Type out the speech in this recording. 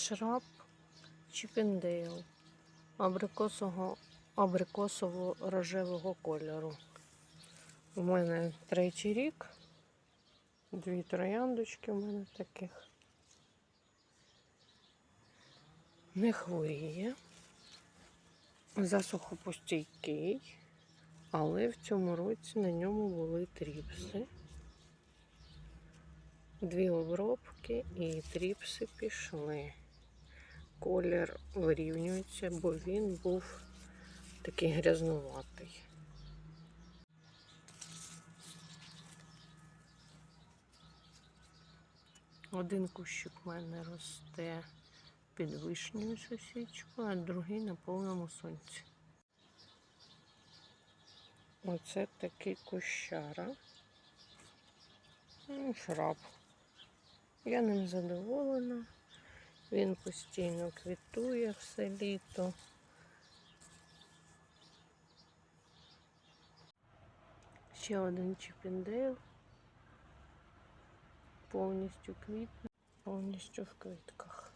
шраб Чіпіндейл абрикосового, абрикосово-рожевого кольору. У мене третій рік. Дві трояндочки у мене таких. Не хворіє. Засухопостійкий. Але в цьому році на ньому були тріпси. Дві обробки і тріпси пішли. Колір вирівнюється, бо він був такий грязнуватий. Один кущик в мене росте під вишнею сосічкою, а другий на повному сонці. Оце такий кущара. Ну, шраб. Я ним задоволена. Він постійно квітує все літо. Ще один чіпіндейл. Повністю квітне, повністю в квітках.